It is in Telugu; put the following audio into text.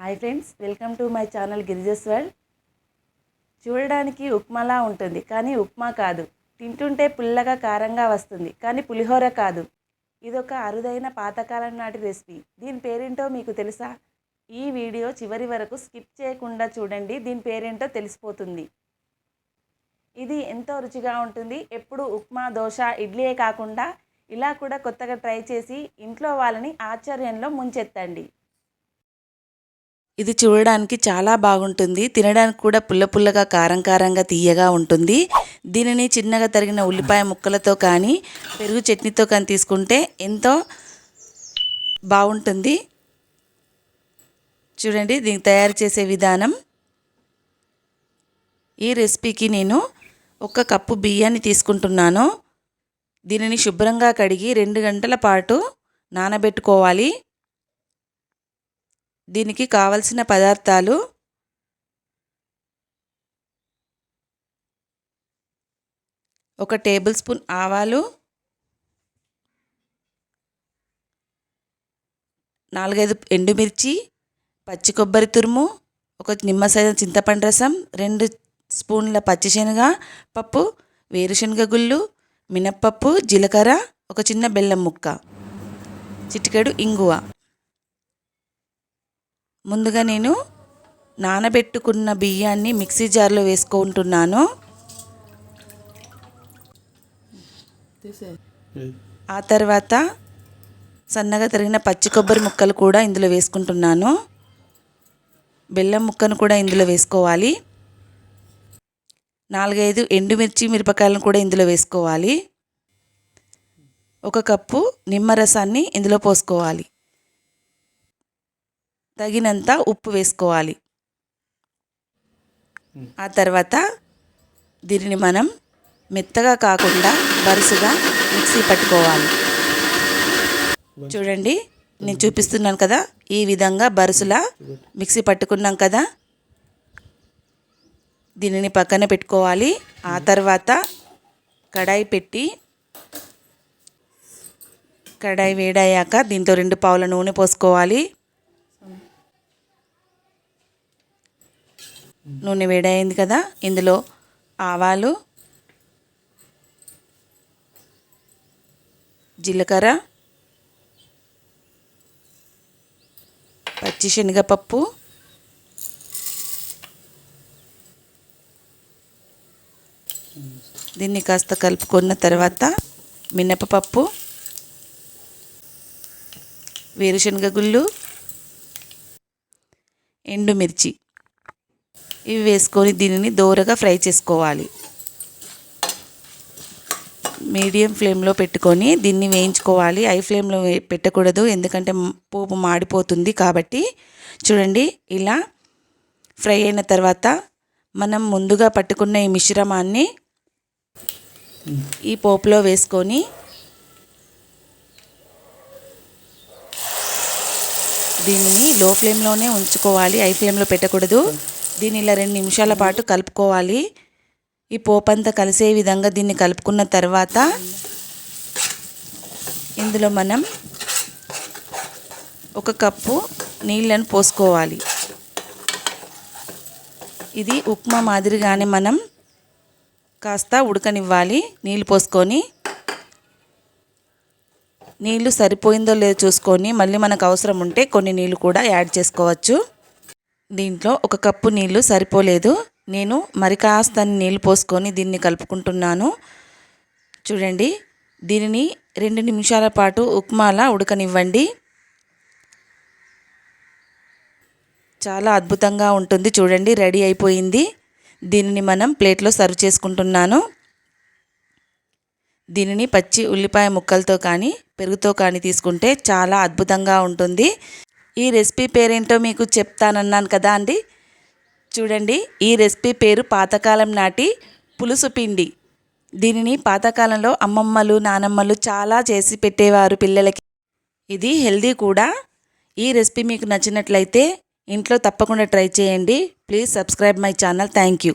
Hi friends welcome to my channel Girija's world. చూడడానికి ఉప్మాలా ఉంటుంది కానీ ఉప్మా కాదు. తింటుంటే పుల్లగా కారంగా వస్తుంది కానీ పులిహోర కాదు. ఇదొక అరుదైన పాతకాలం నాటి రెసిపీ. దీని పేరేంటో మీకు తెలుసా? ఈ వీడియో చివరి వరకు స్కిప్ చేయకుండా చూడండి దీని పేరేంటో తెలిసిపోతుంది. ఇది ఎంతో రుచిగా ఉంటుంది. ఎప్పుడు ఉప్మా దోశ ఇడ్లీయే కాకుండా ఇలా కూడా కొత్తగా ట్రై చేసి ఇంట్లో వాళ్ళని ఆశ్చర్యంలో ముంచెత్తండి. ఇది చూడడానికి చాలా బాగుంటుంది. తినడానికి కూడా పుల్ల పుల్లగా కారం కారంగా తీయగా ఉంటుంది. దీనిని చిన్నగా తరిగిన ఉల్లిపాయ ముక్కలతో కానీ పెరుగు చట్నీతో కానీ తీసుకుంటే ఎంతో బాగుంటుంది. చూడండి దీన్ని తయారు చేసే విధానం. ఈ రెసిపీకి నేను ఒక కప్పు బియ్యాన్ని తీసుకుంటున్నాను. దీనిని శుభ్రంగా కడిగి రెండు గంటల పాటు నానబెట్టుకోవాలి. దీనికి కావలసిన పదార్థాలు ఒక టేబుల్ స్పూన్ ఆవాలు నాలుగైదు ఎండుమిర్చి పచ్చి కొబ్బరి తురుము ఒక నిమ్మసైన చింతపండు రసం రెండు స్పూన్ల పచ్చిశనగ పప్పు వేరుశనగ గుళ్ళు మినప్పప్పు జీలకర్ర ఒక చిన్న బెల్లం ముక్క. చిటికెడు ఇంగువ. ముందుగా నేను నానబెట్టుకున్న బియ్యాన్ని మిక్సీ జార్లో వేసుకుంటున్నాను. ఆ తర్వాత సన్నగా తరిగిన పచ్చి కొబ్బరి ముక్కలు కూడా ఇందులో వేసుకుంటున్నాను. బెల్లం ముక్కను కూడా ఇందులో వేసుకోవాలి. నాలుగైదు ఎండుమిర్చి మిరపకాయలను కూడా ఇందులో వేసుకోవాలి. ఒక కప్పు నిమ్మరసాన్ని ఇందులో పోసుకోవాలి. తగినంత ఉప్పు వేసుకోవాలి. ఆ తర్వాత దీనిని మనం మెత్తగా కాకుండా వరుసగా మిక్సీ పట్టుకోవాలి. చూడండి నేను చూపిస్తున్నాను కదా ఈ విధంగా బరుసులా మిక్సీ పట్టుకున్నాం కదా. దీనిని పక్కన పెట్టుకోవాలి. ఆ తర్వాత కడాయి పెట్టి కడాయి వేడయ్యాక దీంతో రెండు పావుల నూనె పోసుకోవాలి. నూనె వేడైంది కదా ఇందులో ఆవాలు జీలకర్ర పచ్చి శనగపప్పు దీన్ని కాస్త కలుపుకున్న తర్వాత మినపపప్పు వేరుశనగ గుళ్ళు ఎండుమిర్చి. ఇవి వేసుకొని దీనిని దోరగా ఫ్రై చేసుకోవాలి. మీడియం ఫ్లేమ్లో పెట్టుకొని దీన్ని వేయించుకోవాలి. హై ఫ్లేమ్లో పెట్టకూడదు. ఎందుకంటే పోపు మాడిపోతుంది కాబట్టి చూడండి ఇలా ఫ్రై అయిన తర్వాత మనం ముందుగా పట్టుకున్న ఈ మిశ్రమాన్ని ఈ పోపులో వేసుకొని దీనిని లో ఫ్లేమ్లోనే ఉంచుకోవాలి. హై ఫ్లేమ్లో పెట్టకూడదు. దీన్ని ఇలా రెండు నిమిషాల పాటు కలుపుకోవాలి. ఈ పోపంతా కలిసే విధంగా దీన్ని కలుపుకున్న తర్వాత ఇందులో మనం ఒక కప్పు నీళ్ళను పోసుకోవాలి. ఇది ఉప్మా మాదిరిగానే మనం కాస్త ఉడకనివ్వాలి నీళ్ళు పోసుకొని. నీళ్ళు సరిపోయిందో లేదో చూసుకొని మళ్ళీ మనకు అవసరం ఉంటే కొన్ని నీళ్ళు కూడా యాడ్ చేసుకోవచ్చు. దీంట్లో ఒక కప్పు నీళ్ళు సరిపోలేదు. నేను మరి కాస్త నీళ్ళు పోసుకొని దీన్ని కలుపుకుంటున్నాను. చూడండి దీనిని రెండు నిమిషాల పాటు ఉప్మాలా ఉడకనివ్వండి. చాలా అద్భుతంగా ఉంటుంది. చూడండి రెడీ అయిపోయింది. దీనిని మనం ప్లేట్లో సర్వ్ చేసుకుంటున్నాను. దీనిని పచ్చి ఉల్లిపాయ ముక్కలతో కానీ పెరుగుతో కానీ తీసుకుంటే చాలా అద్భుతంగా ఉంటుంది. ఈ రెసిపీ పేరేంటో మీకు చెప్తానన్నాను కదా అండి? చూడండి ఈ రెసిపీ పేరు పాతకాలం నాటి పులుసు పిండి. దీనిని పాతకాలంలో అమ్మమ్మలు నానమ్మలు చాలా చేసి పెట్టేవారు పిల్లలకి. ఇది హెల్దీ కూడా. ఈ రెసిపీ మీకు నచ్చినట్లయితే ఇంట్లో తప్పకుండా ట్రై చేయండి. Please subscribe my channel. Thank you.